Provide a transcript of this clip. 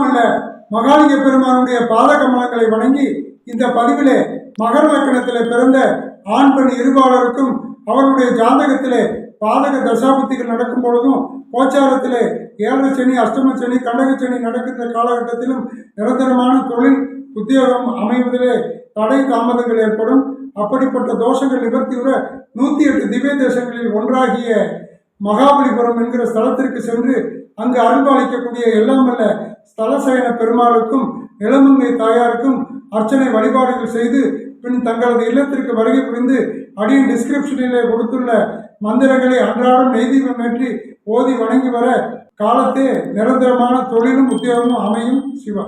அல்ல மகாலிங்க பெருமானுடைய பாத கமலங்களை வணங்கி இந்த பதிவிலே மகர லக்கணத்திலே பிறந்த ஆண் பெண் இருபாளருக்கும் அவருடைய ஜாதகத்திலே பாதக தசாபுத்திகள் நடக்கும் பொழுதும் கோச்சாரத்திலே ஏழரை சனி அஷ்டம சனி கண்டக சனி நடக்கின்ற காலகட்டத்திலும் நிரந்தரமான தொழில் உத்தியோகம் அமைவதிலே தடை தாமதங்கள் ஏற்படும். அப்படிப்பட்ட தோஷங்கள் நிவர்த்தியுற நூற்றி எட்டு திவ்ய தேசங்களில் ஒன்றாகிய மகாபலிபுரம் என்கிற ஸ்தலத்திற்கு சென்று அங்கு அருள்பாலிக்கக்கூடிய எல்லாம் அல்ல ஸ்தலசயன பெருமாளுக்கும் இளமங்கை தாயாருக்கும் அர்ச்சனை வழிபாடுகள் செய்து பின் தங்களது இல்லத்திற்கு வருகை புரிந்து அடியின் டிஸ்கிரிப்ஷனிலே கொடுத்துள்ள மந்திரங்களை அன்றாடம் நெய்தீபம் ஏற்றி ஓதி வணங்கி வர காலத்தே நிரந்தரமான தொழிலும் உத்தியோகமும் அமையும் சிவா.